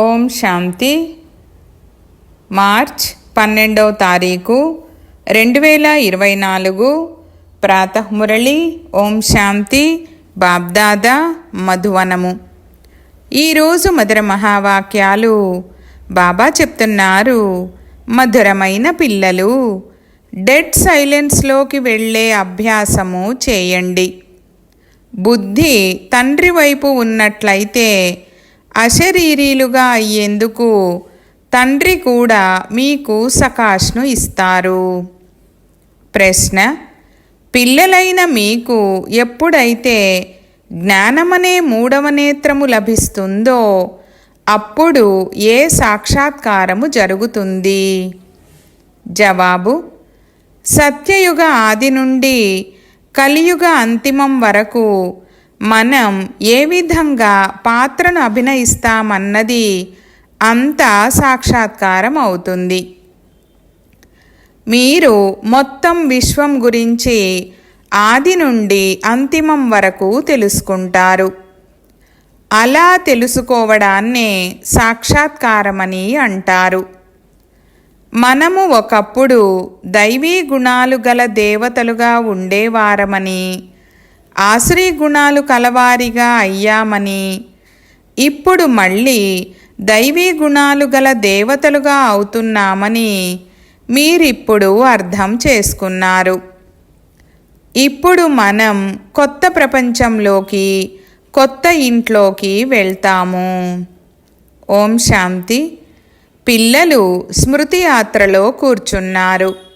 ఓం శాంతి. March పన్నెండవ తారీఖు రెండు వేల ఇరవై నాలుగు. ప్రాతమురళి ఓం శాంతి బాబ్దాదా మధువనము. ఈరోజు మధుర మహావాక్యాలు బాబా చెప్తున్నారు. మధురమైన పిల్లలు డెడ్ సైలెన్స్లోకి వెళ్ళే అభ్యాసము చేయండి. బుద్ధి తండ్రి వైపు ఉన్నట్లయితే అశరీరీలుగా అయ్యేందుకు తండ్రి కూడా మీకు సకాష్ను ఇస్తారు. ప్రశ్న పిల్లలైన మీకు ఎప్పుడైతే జ్ఞానమనే మూడవ నేత్రము లభిస్తుందో అప్పుడు ఏ సాక్షాత్కారము జరుగుతుంది? జవాబు సత్యయుగ ఆది నుండి కలియుగ అంతిమం వరకు మనం ఏ విధంగా పాత్రను అభినయిస్తామన్నది అంతా సాక్షాత్కారం అవుతుంది. మీరు మొత్తం విశ్వం గురించి ఆది నుండి అంతిమం వరకు తెలుసుకుంటారు. అలా తెలుసుకోవడాన్నే సాక్షాత్కారమని అంటారు. మనము ఒకప్పుడు దైవీ గుణాలు గల దేవతలుగా ఉండేవారమని ఆశ్రీ గుణాలు కలవారిగా అయ్యామని. ఇప్పుడు మళ్ళీ దైవీ గుణాలు గల దేవతలుగా అవుతున్నామని మీరిప్పుడు అర్థం చేసుకున్నారు. ఇప్పుడు మనం కొత్త ప్రపంచంలోకి కొత్త ఇంట్లోకి వెళ్తాము. ఓం శాంతి. పిల్లలు స్మృతి యాత్రలో కూర్చున్నారు.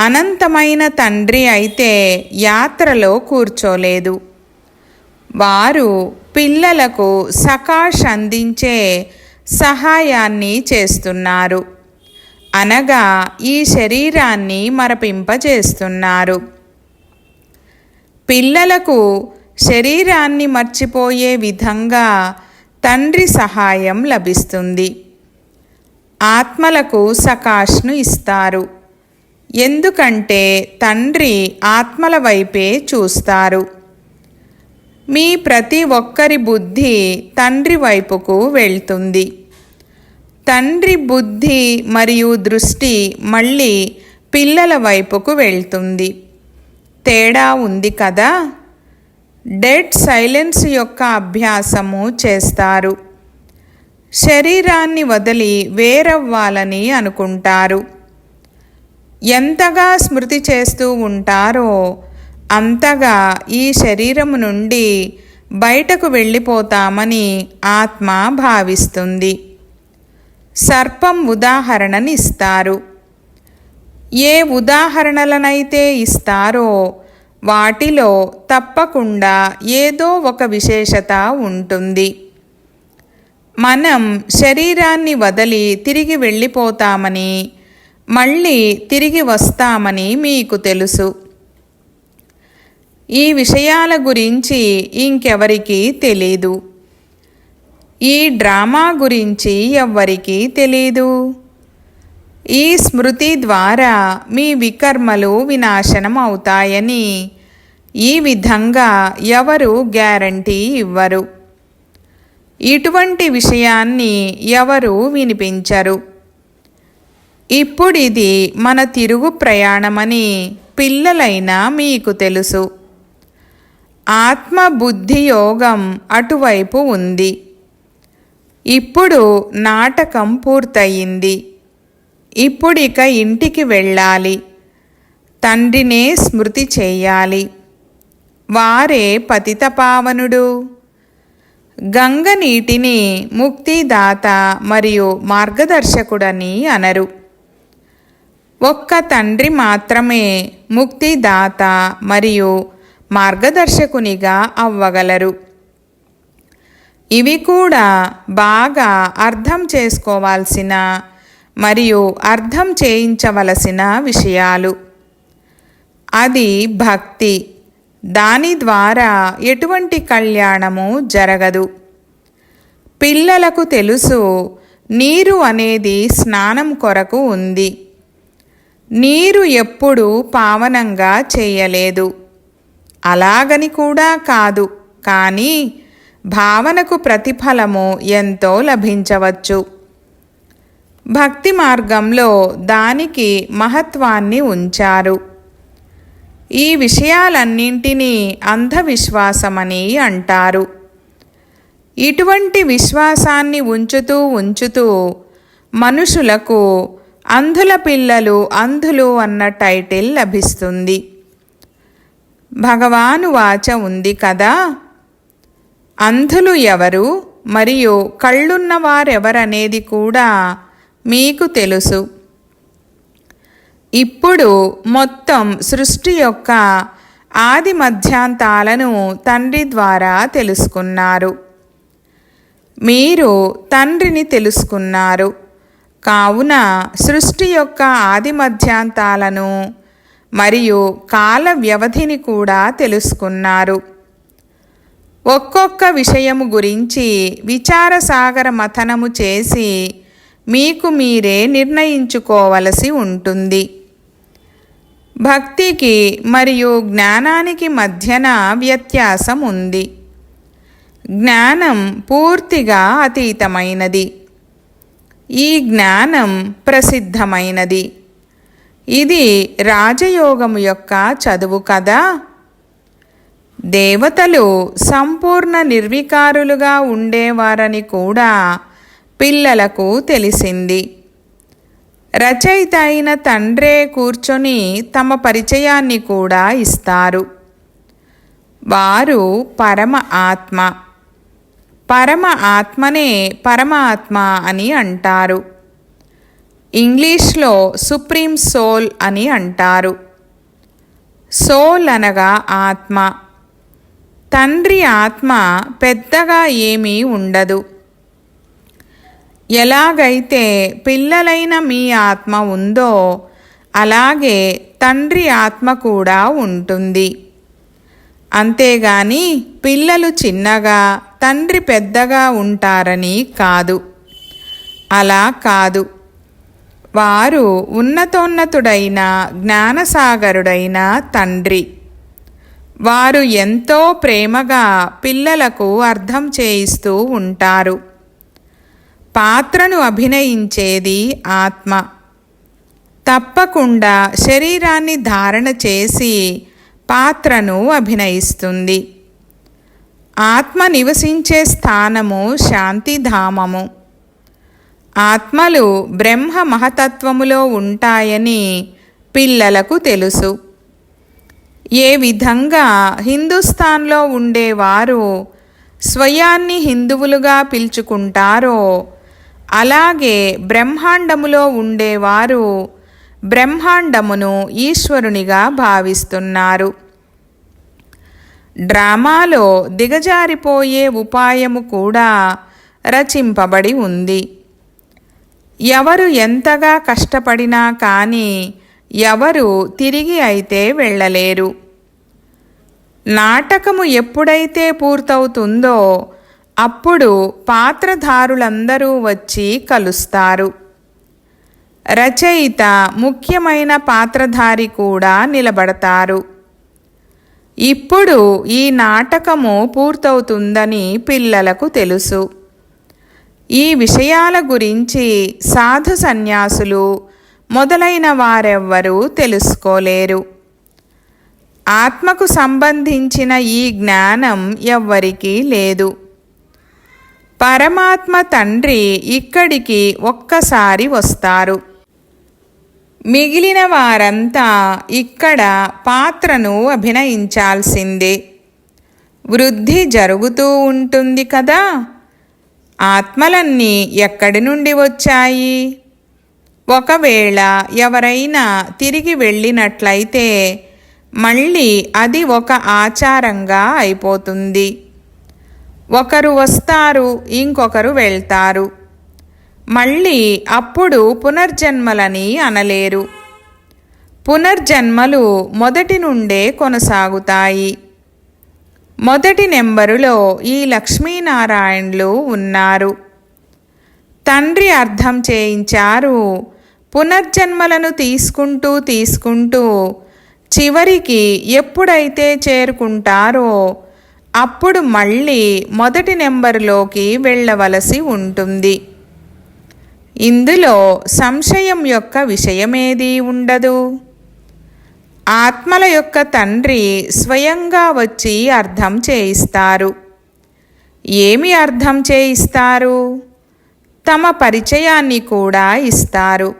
అనంతమైన తండ్రి అయితే యాత్రలో కూర్చోలేదు. వారు పిల్లలకు సకాష్ అందించే సహాయాన్ని చేస్తున్నారు. అనగా ఈ శరీరాన్ని మరపింపజేస్తున్నారు. పిల్లలకు శరీరాన్ని మర్చిపోయే విధంగా తండ్రి సహాయం లభిస్తుంది. ఆత్మలకు సకాష్ను ఇస్తారు. ఎందుకంటే తండ్రి ఆత్మల వైపే చూస్తారు. మీ ప్రతి ఒక్కరి బుద్ధి తండ్రి వైపుకు వెళ్తుంది. తండ్రి బుద్ధి మరియు దృష్టి మళ్ళీ పిల్లల వైపుకు వెళ్తుంది. తేడా ఉంది కదా? డెడ్ సైలెన్స్ యొక్క అభ్యాసము చేస్తారు. శరీరాన్ని వదిలి వేరవ్వాలని అనుకుంటారు. ఎంతగా స్మృతి చేస్తూ ఉంటారో అంతగా ఈ శరీరము నుండి బయటకు వెళ్ళిపోతామని ఆత్మ భావిస్తుంది. సర్పం ఉదాహరణని ఇస్తారు. ఏ ఉదాహరణలనైతే ఇస్తారో వాటిలో తప్పకుండా ఏదో ఒక విశేషత ఉంటుంది. మనం శరీరాన్ని వదిలి తిరిగి వెళ్ళిపోతామని మళ్ళీ తిరిగి వస్తామని మీకు తెలుసు. ఈ విషయాల గురించి ఇంకెవరికీ తెలీదు. ఈ డ్రామా గురించి ఎవ్వరికీ తెలీదు. ఈ స్మృతి ద్వారా మీ వికర్మలు వినాశనం అవుతాయని ఈ విధంగా ఎవరు గ్యారంటీ ఇవ్వరు. ఇటువంటి విషయాన్ని ఎవరు వినిపించరు. ఇప్పుడిది మన తిరుగు ప్రయాణమని పిల్లలైనా మీకు తెలుసు. ఆత్మబుద్ధి యోగం అటువైపు ఉంది. ఇప్పుడు నాటకం పూర్తయింది. ఇప్పుడిక ఇంటికి వెళ్ళాలి. తండ్రినే స్మృతి చేయాలి. వారే పతితపావనుడు. గంగ నీటిని ముక్తిదాత మరియు మార్గదర్శకుడని అనరు. ఒక్క తండ్రి మాత్రమే ముక్తిదాత మరియు మార్గదర్శకునిగా అవ్వగలరు. ఇవి కూడా బాగా అర్థం చేసుకోవాల్సిన మరియు అర్థం చేయించవలసిన విషయాలు. అది భక్తి. దాని ద్వారా ఎటువంటి కళ్యాణము జరగదు. పిల్లలకు తెలుసు నీరు అనేది స్నానం కొరకు ఉంది. నీరు ఎప్పుడూ పావనంగా చేయలేదు. అలాగని కూడా కాదు కానీ భావనకు ప్రతిఫలము ఎంతో లభించవచ్చు. భక్తి మార్గంలో దానికి మహత్వాన్ని ఉంచారు. ఈ విషయాలన్నింటినీ అంధవిశ్వాసమని అంటారు. ఇటువంటి విశ్వాసాన్ని ఉంచుతూ ఉంచుతూ మనుషులకు అంధుల పిల్లలు అంధులు అన్న టైటిల్ లభిస్తుంది. భగవాను వాచ ఉంది కదా? అంధులు ఎవరు? మరియు కళ్ళున్నవారెవరనేది కూడా మీకు తెలుసు. ఇప్పుడు మొత్తం సృష్టి యొక్క ఆది మధ్యాంతాలను తండ్రి ద్వారా తెలుసుకున్నారు. మీరు తండ్రిని తెలుసుకున్నారు. కావున సృష్టి యొక్క ఆది మధ్యాంతాలను మరియు కాల వ్యవధిని కూడా తెలుసుకున్నారు. ఒక్కొక్క విషయము గురించి విచారసాగర మథనము చేసి మీకు మీరే నిర్ణయించుకోవలసి ఉంటుంది. భక్తికి మరియు జ్ఞానానికి మధ్యన వ్యత్యాసం ఉంది జ్ఞానం పూర్తిగా అతీతమైనది. ఈ జ్ఞానం ప్రసిద్ధమైనది. ఇది రాజయోగము యొక్క చదువు కదా? దేవతలు సంపూర్ణ నిర్వికారులుగా ఉండేవారని కూడా పిల్లలకు తెలిసింది. రచయిత అయిన తండ్రే కూర్చొని తమ పరిచయాన్ని కూడా ఇస్తారు. వారు పరమ ఆత్మ. పరమ ఆత్మనే పరమాత్మ అని అంటారు. ఇంగ్లీష్లో సుప్రీం సోల్ అని అంటారు. సోల్ అనగా ఆత్మ. తండ్రి ఆత్మ పెద్దగా ఏమీ ఉండదు. ఎలాగైతే పిల్లలైన మీ ఆత్మ ఉందో అలాగే తండ్రి ఆత్మ కూడా ఉంటుంది. అంతేగాని పిల్లలు చిన్నగా తండ్రి పెద్దగా ఉంటారని కాదు. అలా కాదు. వారు ఉన్నతోన్నతుడైన జ్ఞానసాగరుడైన తండ్రి. వారు ఎంతో ప్రేమగా పిల్లలకు అర్థం చేయిస్తూ ఉంటారు. పాత్రను అభినయించేది ఆత్మ. తప్పకుండా శరీరాన్ని ధారణ చేసి పాత్రను అభినయిస్తుంది. ఆత్మ నివసించే స్థానము శాంతిధామము. ఆత్మలు బ్రహ్మ మహతత్వములో ఉంటాయని పిల్లలకు తెలుసు. ఏ విధంగా హిందుస్థాన్లో ఉండేవారు స్వయాన్ని హిందువులుగా పిలుచుకుంటారో అలాగే బ్రహ్మాండములో ఉండేవారు బ్రహ్మాండమును ఈశ్వరునిగా భావిస్తున్నారు. డ్రామాలో దిగజారిపోయే ఉపాయము కూడా రచింపబడి ఉంది. ఎవరు ఎంతగా కష్టపడినా కానీ ఎవరు తిరిగి అయితే వెళ్ళలేరు. నాటకము ఎప్పుడైతే పూర్తవుతుందో అప్పుడు పాత్రధారులందరూ వచ్చి కలుస్తారు. రచయిత ముఖ్యమైన పాత్రధారి కూడా నిలబడతారు. ఇప్పుడు ఈ నాటకము పూర్తవుతుందని పిల్లలకు తెలుసు. ఈ విషయాల గురించి సాధు సన్యాసులు మొదలైన వారెవ్వరూ తెలుసుకోలేరు. ఆత్మకు సంబంధించిన ఈ జ్ఞానం ఎవ్వరికీ లేదు. పరమాత్మ తండ్రి ఇక్కడికి ఒక్కసారి వస్తారు. మిగిలిన వారంతా ఇక్కడ పాత్రను అభినయించాల్సిందే. వృద్ధి జరుగుతూ ఉంటుంది కదా? ఆత్మలన్నీ ఎక్కడి నుండి వచ్చాయి? ఒకవేళ ఎవరైనా తిరిగి వెళ్ళినట్లయితే మళ్ళీ అది ఒక ఆచారంగా అయిపోతుంది. ఒకరు వస్తారు ఇంకొకరు వెళ్తారు. మళ్ళీ అప్పుడు పునర్జన్మలని అనలేరు. పునర్జన్మలు మొదటి నుండే కొనసాగుతాయి. మొదటి నెంబరులో ఈ లక్ష్మీనారాయణులు ఉన్నారు. తండ్రి అర్థం చేయించారు పునర్జన్మలను తీసుకుంటూ తీసుకుంటూ చివరికి ఎప్పుడైతే చేరుకుంటారో అప్పుడు మళ్ళీ మొదటి నెంబరులోకి వెళ్ళవలసి ఉంటుంది. ఇందులో సంశయం యొక్క విషయమేదీ ఉండదు. ఆత్మల యొక్క తండ్రి స్వయంగా వచ్చి అర్థం చేయిస్తారు. ఏమి అర్థం చేయిస్తారు? తమ పరిచయాన్ని కూడా ఇస్తారు.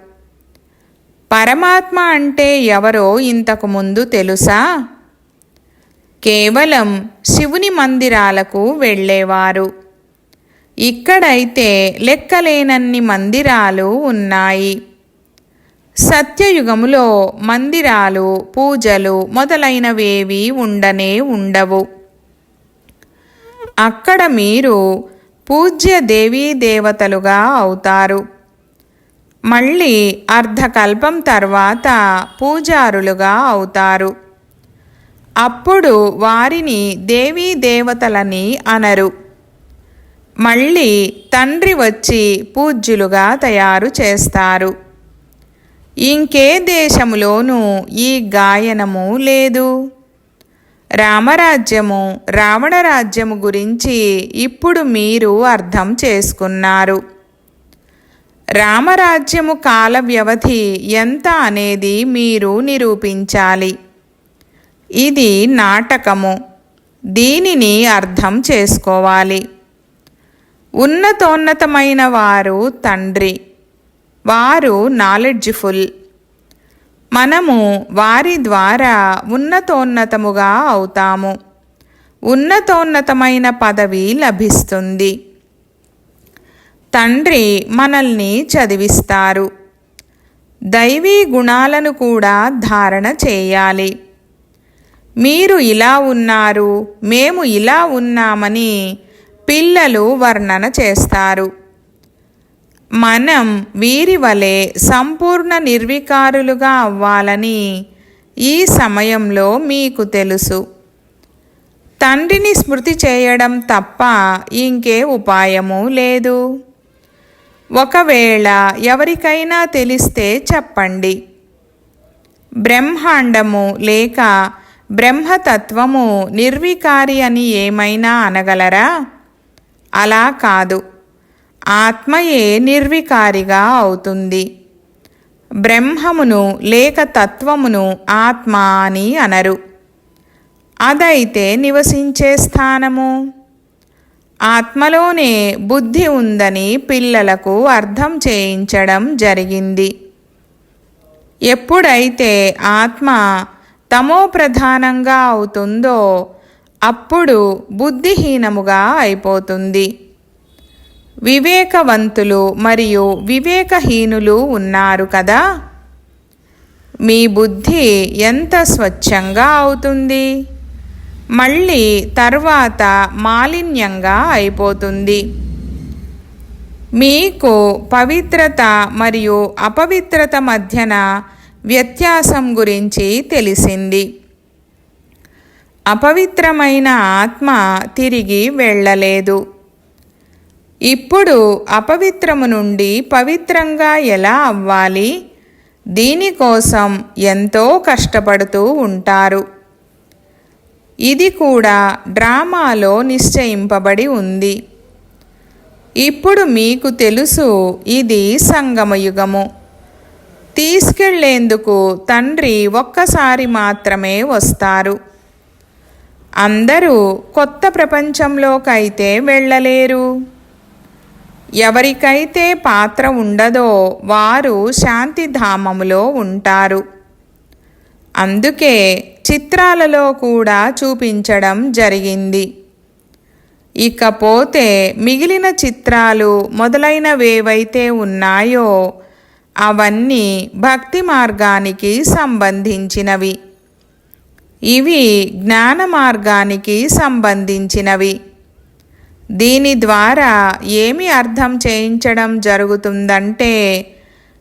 పరమాత్మ అంటే ఎవరో ఇంతకు ముందు తెలుసా? కేవలం శివుని మందిరాలకు వెళ్ళేవారు. ఇక్కడైతే లెక్కలేనన్ని మందిరాలు ఉన్నాయి. సత్యయుగములో మందిరాలు పూజలు మొదలైనవేవి ఉండనే ఉండవు. అక్కడ మీరు పూజ్య దేవీ దేవతలుగా అవుతారు. మళ్ళీ అర్ధకల్పం తర్వాత పూజారులుగా అవుతారు. అప్పుడు వారిని దేవీ దేవతలని అనరు. మళ్ళీ తండ్రి వచ్చి పూజ్యులుగా తయారు చేస్తారు. ఇంకే దేశములోనూ ఈ గాయనము లేదు. రామరాజ్యము రావణరాజ్యము గురించి ఇప్పుడు మీరు అర్థం చేసుకున్నారు. రామరాజ్యము కాల వ్యవధి ఎంత అనేది మీరు నిరూపించాలి. ఇది నాటకము. దీనిని అర్థం చేసుకోవాలి. ఉన్నతోన్నతమైన వారు తండ్రి. వారు నాలెడ్జ్ఫుల్. మనము వారి ద్వారా ఉన్నతోన్నతముగా అవుతాము. ఉన్నతోన్నతమైన పదవి లభిస్తుంది. తండ్రి మనల్ని చదివిస్తారు. దైవీ గుణాలను కూడా ధారణ చేయాలి. మీరు ఇలా ఉన్నారు మేము ఇలా ఉన్నామని పిల్లలు వర్ణన చేస్తారు. మనం వీరి వలె సంపూర్ణ నిర్వికారులుగా అవ్వాలని ఈ సమయంలో మీకు తెలుసు. తండ్రిని స్మృతి చేయడం తప్ప ఇంకే ఉపాయము లేదు. ఒకవేళ ఎవరికైనా తెలిస్తే చెప్పండి. బ్రహ్మాండము లేక బ్రహ్మతత్వము నిర్వికారి అని ఏమైనా అనగలరా? అలా కాదు. ఆత్మయే నిర్వికారిగా అవుతుంది. బ్రహ్మమును లేక తత్వమును ఆత్మ అని అనరు. అదైతే నివసించే స్థానము. ఆత్మలోనే బుద్ధి ఉందని పిల్లలకు అర్థం చేయించడం జరిగింది. ఎప్పుడైతే ఆత్మ తమో ప్రధానంగా అవుతుందో అప్పుడు బుద్ధిహీనముగా అయిపోతుంది. వివేకవంతులు మరియు వివేకహీనులు ఉన్నారు కదా? మీ బుద్ధి ఎంత స్వచ్ఛంగా అవుతుంది? మళ్ళీ తర్వాత మాలిన్యంగా అయిపోతుంది. మీకు పవిత్రత మరియు అపవిత్రత మధ్యన వ్యత్యాసం గురించి తెలిసింది. అపవిత్రమైన ఆత్మ తిరిగి వెళ్ళలేదు. ఇప్పుడు అపవిత్రము నుండి పవిత్రంగా ఎలా అవ్వాలి? దీనికోసం ఎంతో కష్టపడుతూ ఉంటారు. ఇది కూడా డ్రామాలో నిశ్చయింపబడి ఉంది. ఇప్పుడు మీకు తెలుసు ఇది సంగమయుగము. తీసుకెళ్ళేందుకు తండ్రి ఒక్కసారి మాత్రమే వస్తారు. అందరూ కొత్త ప్రపంచంలోకైతే వెళ్ళలేరు. ఎవరికైతే పాత్ర ఉండదో వారు శాంతిధామములో ఉంటారు. అందుకే చిత్రాలలో కూడా చూపించడం జరిగింది. ఇకపోతే మిగిలిన చిత్రాలు మొదలైనవేవైతే ఉన్నాయో అవన్నీ భక్తి మార్గానికి సంబంధించినవి. ఇవి జ్ఞాన మార్గానికి సంబంధించినవి. దీని ద్వారా ఏమి అర్థం చేయించడం జరుగుతుందంటే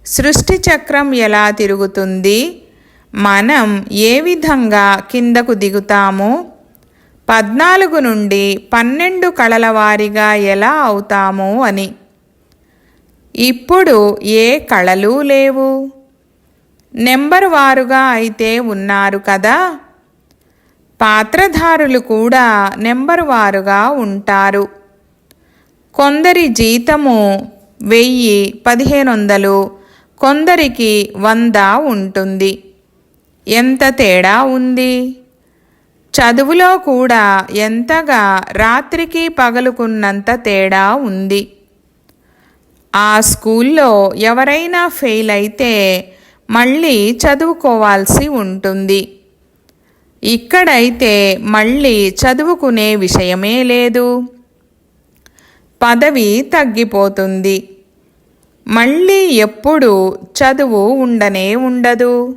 సృష్టి చక్రం ఎలా తిరుగుతుంది మనం ఏ విధంగా కిందకు దిగుతాము పద్నాలుగు నుండి పన్నెండు కళల వారిగా ఎలా అవుతాము అని. ఇప్పుడు ఏ కళలు లేవు? నెంబర్ వారుగా అయితే ఉన్నారు కదా. పాత్రధారులు కూడా నెంబర్ వారుగా ఉంటారు. కొందరి జీతము వెయ్యి పదిహేను వందలు కొందరికి వంద ఉంటుంది. ఎంత తేడా ఉంది? చదువులో కూడా ఎంతగా రాత్రికి పగలుకున్నంత తేడా ఉంది. ఆ స్కూల్లో ఎవరైనా ఫెయిల్ అయితే మళ్ళీ చదువుకోవాల్సి ఉంటుంది. ఇక్కడైతే మళ్ళీ చదువుకునే విషయమే లేదు. పదవి తగ్గిపోతుంది. మళ్ళీ ఎప్పుడు చదువు ఉండనే ఉండదు.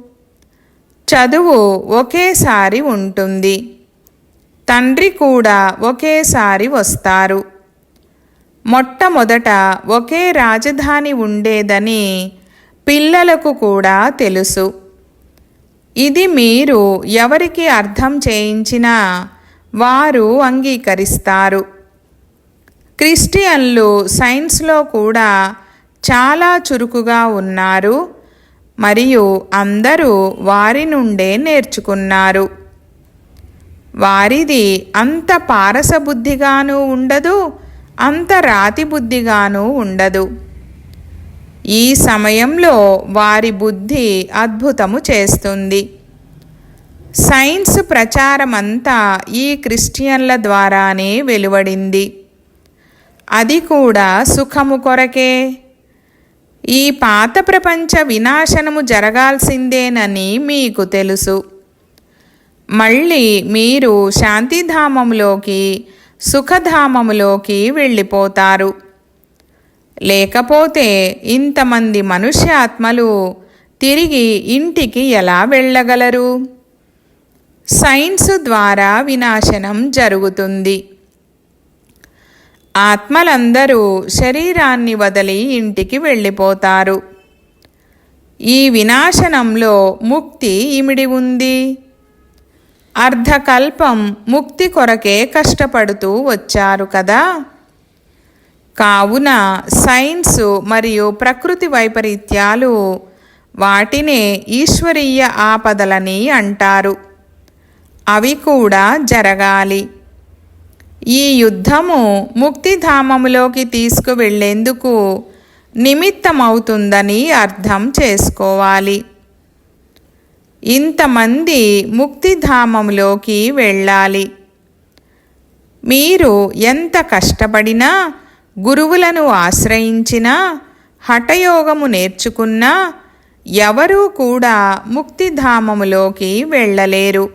చదువు ఒకేసారి ఉంటుంది. తండ్రి కూడా ఒకేసారి వస్తారు. మొట్టమొదట ఒకే రాజధాని ఉండేదని పిల్లలకు కూడా తెలుసు. ఇది మీరు ఎవరికి అర్థం చేయించినా వారు అంగీకరిస్తారు. క్రిస్టియన్లు సైన్స్లో కూడా చాలా చురుకుగా ఉన్నారు. మరియు అందరూ వారి నుండే నేర్చుకున్నారు. వారిది అంత పారసబుద్ధిగాను ఉండదు అంత రాతి బుద్ధిగాను ఉండదు. ఈ సమయంలో వారి బుద్ధి అద్భుతము చేస్తుంది. సైన్స్ ప్రచారమంతా ఈ క్రిస్టియన్ల ద్వారానే వెలువడింది. అది కూడా సుఖము కొరకే. ఈ పాత ప్రపంచ వినాశనము జరగాల్సిందేనని మీకు తెలుసు. మళ్ళీ మీరు శాంతిధామంలోకి సుఖధామములోకి వెళ్ళిపోతారు. లేకపోతే ఇంతమంది మనుష్యాత్మలు తిరిగి ఇంటికి ఎలా వెళ్ళగలరు? సైన్స్ ద్వారా వినాశనం జరుగుతుంది. ఆత్మలందరూ శరీరాన్ని వదిలి ఇంటికి వెళ్ళిపోతారు. ఈ వినాశనంలో ముక్తి ఇమిడి ఉంది. అర్ధకల్పం ముక్తి కొరకే కష్టపడుతూ వచ్చారు కదా? కావున సైన్స్ మరియు ప్రకృతి వైపరీత్యాలు వాటినే ఈశ్వరీయ ఆపదలని అంటారు. అవి కూడా జరగాలి. ఈ యుద్ధము ముక్తిధామములోకి తీసుకువెళ్ళేందుకు నిమిత్తమవుతుందని అర్థం చేసుకోవాలి. ఇంతమంది ముక్తిధామంలోకి వెళ్ళాలి. మీరు ఎంత కష్టపడినా గురువులను ఆశ్రయించినా హఠయోగము నేర్చుకున్నా ఎవరూ కూడా ముక్తిధామములోకి వెళ్ళలేరు.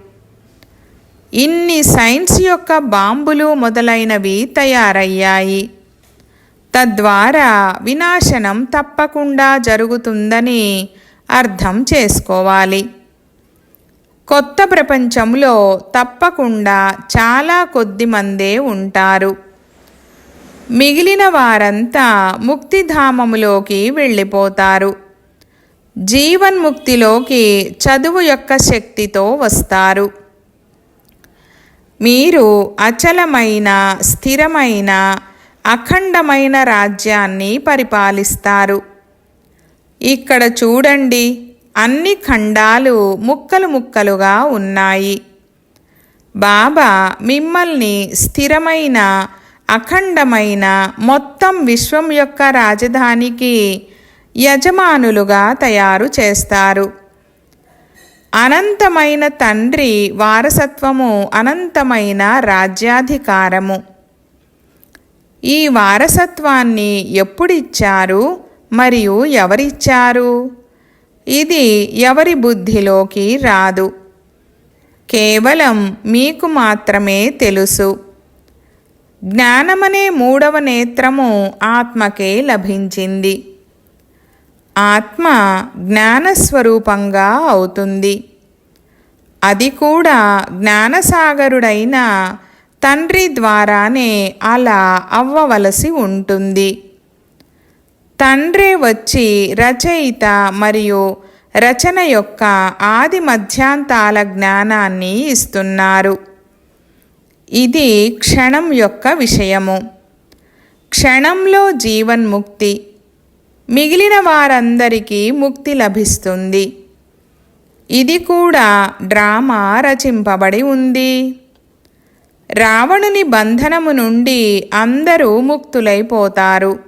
ఇన్ని సైన్స్ యొక్క బాంబులు మొదలైనవి తయారయ్యాయి. తద్వారా వినాశనం తప్పకుండా జరుగుతుందని అర్థం చేసుకోవాలి. కొత్త ప్రపంచంలో తప్పకుండా చాలా కొద్ది మందే ఉంటారు. మిగిలిన వారంతా ముక్తిధామములోకి వెళ్ళిపోతారు. జీవన్ముక్తిలోకి చదువు యొక్క శక్తితో వస్తారు. మీరు అచలమైన స్థిరమైన అఖండమైన రాజ్యాన్ని పరిపాలిస్తారు. ఇక్కడ చూడండి అన్ని ఖండాలు ముక్కలు ముక్కలుగా ఉన్నాయి. బాబా మిమ్మల్ని స్థిరమైన అఖండమైన మొత్తం విశ్వం యొక్క రాజధానికి యజమానులుగా తయారు చేస్తారు. అనంతమైన తండ్రి వారసత్వము అనంతమైన రాజ్యాధికారము. ఈ వారసత్వాన్ని ఎప్పుడిచ్చారు? మరియు ఎవరిచ్చారు? ఇది ఎవరి బుద్ధిలోకి రాదు. కేవలం మీకు మాత్రమే తెలుసు. జ్ఞానమనే మూడవ నేత్రము ఆత్మకే లభించింది. ఆత్మ జ్ఞానస్వరూపంగా అవుతుంది. అది కూడా జ్ఞానసాగరుడైన తండ్రి ద్వారానే అలా అవ్వవలసి ఉంటుంది. తండ్రే వచ్చి రచయిత మరియు రచన యొక్క ఆది మధ్యాంతాల జ్ఞానాన్ని ఇస్తున్నారు. ఇది క్షణం యొక్క విషయము. క్షణంలో జీవన్ముక్తి మిగిలిన వారందరికీ ముక్తి లభిస్తుంది. ఇది కూడా డ్రామా రచింపబడి ఉంది. రావణుని బంధనము నుండి అందరూ ముక్తులైపోతారు.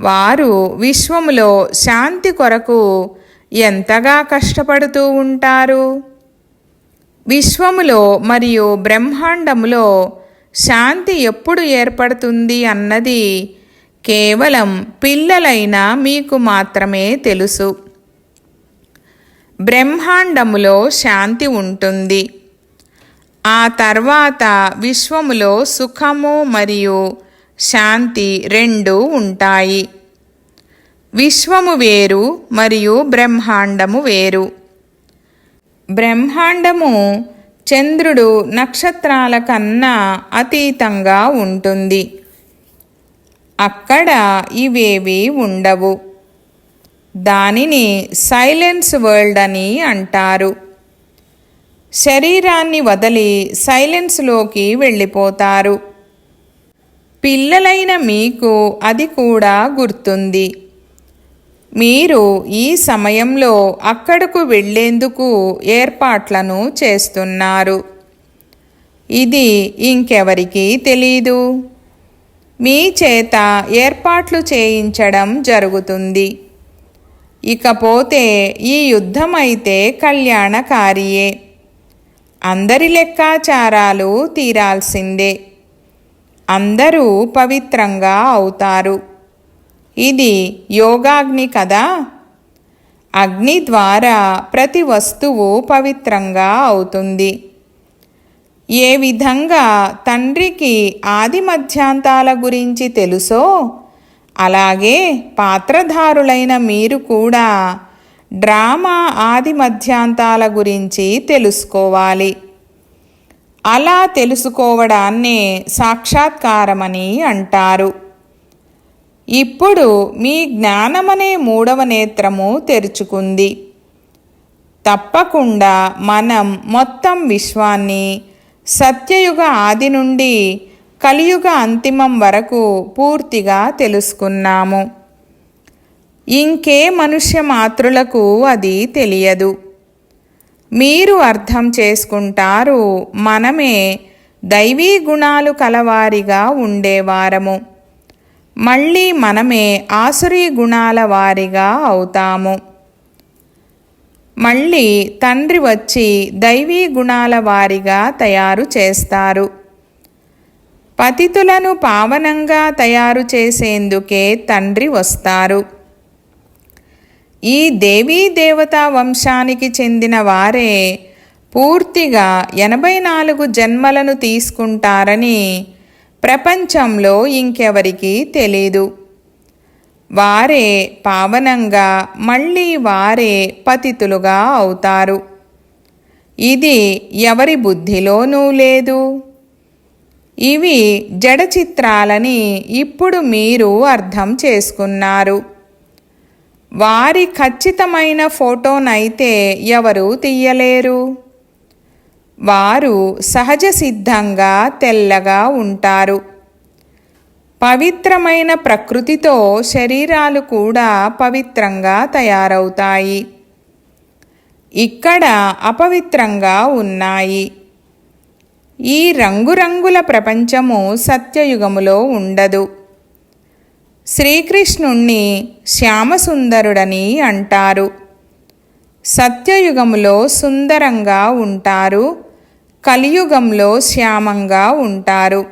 వారు విశ్వములో శాంతి కొరకు ఎంతగా కష్టపడుతూ ఉంటారు? విశ్వములో మరియు బ్రహ్మాండములో శాంతి ఎప్పుడు ఏర్పడుతుంది అన్నది కేవలం పిల్లలైన మీకు మాత్రమే తెలుసు. బ్రహ్మాండములో శాంతి ఉంటుంది. ఆ తర్వాత విశ్వములో సుఖము మరియు శాంతి రెండు ఉంటాయి. విశ్వము వేరు మరియు బ్రహ్మాండము వేరు. బ్రహ్మాండము చంద్రుడు నక్షత్రాల కన్నా అతీతంగా ఉంటుంది. అక్కడ ఇవేవి ఉండవు. దానిని సైలెన్స్ వరల్డ్ అని అంటారు. శరీరాన్ని వదిలి సైలెన్స్లోకి వెళ్ళిపోతారు. పిల్లలైన మీకు అది కూడా గుర్తుంది. మీరు ఈ సమయంలో అక్కడకు వెళ్ళేందుకు ఏర్పాట్లను చేస్తున్నారు. ఇది ఇంకెవరికీ తెలీదు. మీ చేత ఏర్పాట్లు చేయించడం జరుగుతుంది. ఇకపోతే ఈ యుద్ధమైతే కళ్యాణకారియే. అందరి లెక్కాచారాలు తీరాల్సిందే. అందరూ పవిత్రంగా అవుతారు. ఇది యోగాగ్ని కదా? అగ్ని ద్వారా ప్రతి వస్తువు పవిత్రంగా అవుతుంది. ఏ విధంగా తండ్రికి ఆది మధ్యాంతాల గురించి తెలుసో అలాగే పాత్రధారులైన మీరు కూడా డ్రామా ఆది మధ్యాంతాల గురించి తెలుసుకోవాలి. అలా తెలుసుకోవడాన్నే సాక్షాత్కారమని అంటారు. ఇప్పుడు మీ జ్ఞానమనే మూడవ నేత్రము తెరుచుకుంది. తప్పకుండా మనం మొత్తం విశ్వాన్ని సత్యయుగ ఆది నుండి కలియుగ అంతిమం వరకు పూర్తిగా తెలుసుకున్నాము. ఇంకే మనుష్య మాతృలకు అది తెలియదు. మీరు అర్థం చేసుకుంటారు మనమే దైవీ గుణాలు కలవారిగా ఉండేవారము మళ్ళీ మనమే ఆసురీ గుణాల వారిగా అవుతాము. మళ్ళీ తండ్రి వచ్చి దైవీ గుణాల వారిగా తయారు చేస్తారు. పతితులను పావనంగా తయారు చేసేందుకే తండ్రి వస్తారు. ఈ దేవీ దేవతా వంశానికి చెందిన వారే పూర్తిగా ఎనభై నాలుగు జన్మలను తీసుకుంటారని ప్రపంచంలో ఇంకెవరికి తెలీదు. వారే పావనంగా మళ్ళీ వారే పతితులుగా అవుతారు. ఇది ఎవరి బుద్ధిలోనూ లేదు. ఇవి జడచిత్రాలని ఇప్పుడు మీరు అర్థం చేసుకున్నారు. వారి ఖచ్చితమైన ఫోటోనైతే ఎవరు తీయలేరు. వారు సహజ సిద్ధంగా తెల్లగా ఉంటారు. పవిత్రమైన ప్రకృతితో శరీరాలు కూడా పవిత్రంగా తయారవుతాయి. ఇక్కడ అపవిత్రంగా ఉన్నాయి. ఈ రంగురంగుల ప్రపంచము సత్యయుగములో ఉండదు. శ్రీకృష్ణుణ్ణి శ్యామసుందరుడని అంటారు. సత్యయుగములో సుందరంగా ఉంటారు. కలియుగంలో శ్యామంగా ఉంటారు.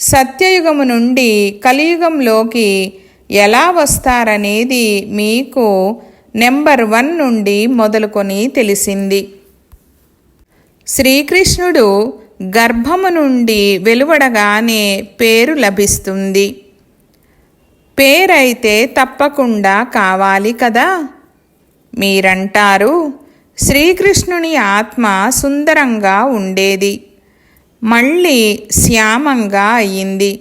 సత్యయుగము నుండి కలియుగంలోకి ఎలా వస్తారనేది మీకు నెంబర్ వన్ నుండి మొదలుకొని తెలిసింది. శ్రీకృష్ణుడు గర్భము నుండి వెలువడగానే పేరు లభిస్తుంది. పేరైతే తప్పకుండా కావాలి కదా? మీరంటారు శ్రీకృష్ణుని ఆత్మ సుందరంగా ఉండేది. మళ్ళీ శ్యామంగా అయ్యింది.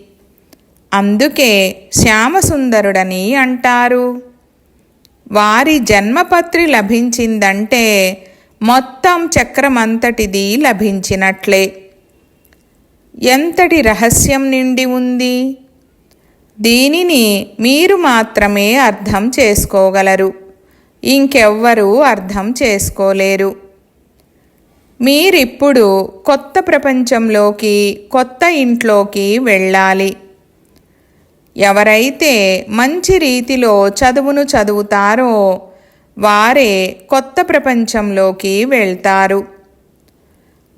అందుకే శ్యామసుందరుడని అంటారు. వారి జన్మపత్రి లభించిందంటే మొత్తం చక్రమంతటిది లభించినట్లే. ఎంతటి రహస్యం నిండి ఉంది? దీనిని మీరు మాత్రమే అర్థం చేసుకోగలరు. ఇంకెవ్వరూ అర్థం చేసుకోలేరు. మీరిప్పుడు కొత్త ప్రపంచంలోకి కొత్త ఇంట్లోకి వెళ్ళాలి. ఎవరైతే మంచి రీతిలో చదువును చదువుతారో వారే కొత్త ప్రపంచంలోకి వెళ్తారు.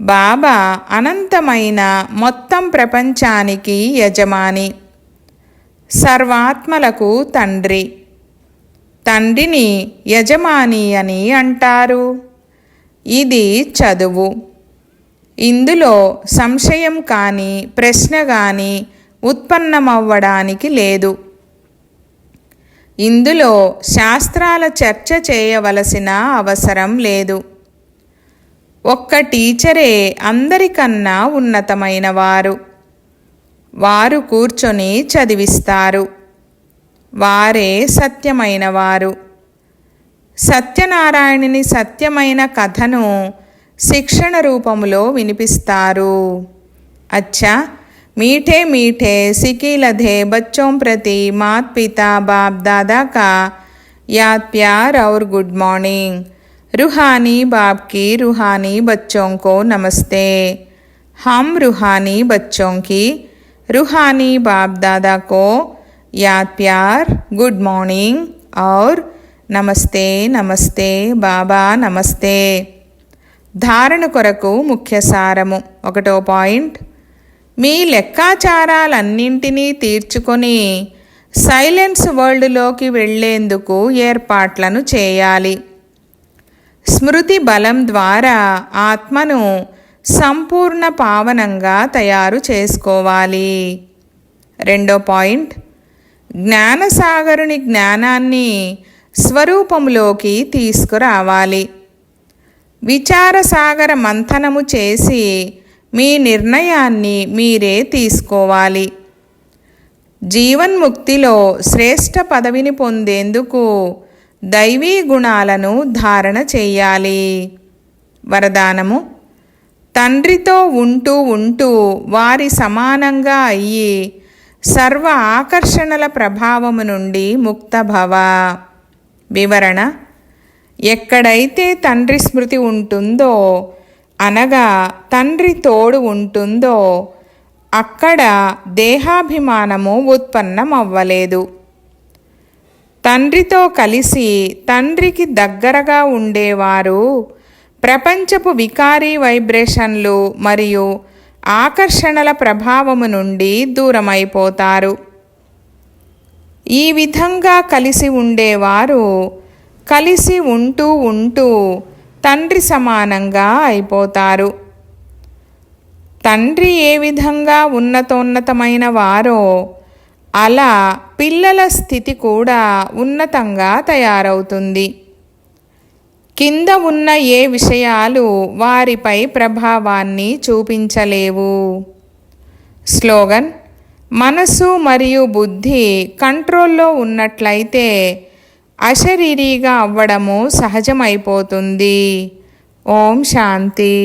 బాబా అనంతమైన మొత్తం ప్రపంచానికి యజమాని సర్వాత్మలకు తండ్రి. తండ్రిని యజమాని అని అంటారు. ఇది చదువు. ఇందులో సంశయం కానీ ప్రశ్న కానీ ఉత్పన్నమవ్వడానికి లేదు. ఇందులో శాస్త్రాల చర్చ చేయవలసిన అవసరం లేదు. ఒక్క టీచరే అందరికన్నా ఉన్నతమైనవారు. వారు కూర్చొని చదివిస్తారు. వారే సత్యమైన వారు సత్యనారాయణుని సత్యమైన కథను శిక్షణ రూపములో వినిపిస్తారు అచ్చా मीठे मीठे सिकी लधे बच्चों प्रति मात पिता बाप दादा का याद प्यार और गुड मॉर्निंग रूहानी बाप की रूहानी बच्चों को नमस्ते हम रूहानी बच्चों की रूहानी बाप दादा को याद प्यार गुड मॉर्निंग और నమస్తే నమస్తే బాబా నమస్తే ధారణ కొరకు ముఖ్య సారము ఒకటో పాయింట్ మీ లెక్కాచారాలన్నింటినీ తీర్చుకొని సైలెన్స్ వరల్డ్లోకి వెళ్లేందుకు ఏర్పాట్లను చేయాలి స్మృతి బలం ద్వారా ఆత్మను సంపూర్ణ పావనంగా తయారు చేసుకోవాలి రెండో పాయింట్ జ్ఞానసాగరుని జ్ఞానాన్ని స్వరూపంలోకి తీసుకురావాలి. విచారసాగర మంథనము చేసి మీ నిర్ణయాన్ని మీరే తీసుకోవాలి. జీవన్ముక్తిలో శ్రేష్ఠ పదవిని పొందేందుకు దైవీ గుణాలను ధారణ చేయాలి. వరదానము తండ్రితో ఉంటూ ఉంటూ వారి సమానంగా అయ్యి సర్వ ఆకర్షణల ప్రభావము నుండి ముక్తభవ. వివరణ ఎక్కడైతే తండ్రి స్మృతి ఉంటుందో అనగా తండ్రి తోడు ఉంటుందో అక్కడ దేహాభిమానము ఉత్పన్నమవ్వలేదు. తండ్రితో కలిసి తండ్రికి దగ్గరగా ఉండేవారు ప్రపంచపు వికారీ వైబ్రేషన్లు మరియు ఆకర్షణల ప్రభావము నుండి దూరమైపోతారు. ఈ విధంగా కలిసి ఉండేవారు కలిసి ఉంటూ ఉంటూ తండ్రి సమానంగా అయిపోతారు. తండ్రి ఏ విధంగా ఉన్నతోన్నతమైన వారో అలా పిల్లల స్థితి కూడా ఉన్నతంగా తయారవుతుంది. కింద ఉన్న ఏ విషయాలు వారిపై ప్రభావాన్ని చూపించలేవు. స్లోగన్ మనసు మరియు బుద్ధి కంట్రోల్లో ఉన్నట్లయితే అశరీరీగా అవ్వడము సహజమైపోతుంది. ఓం శాంతి.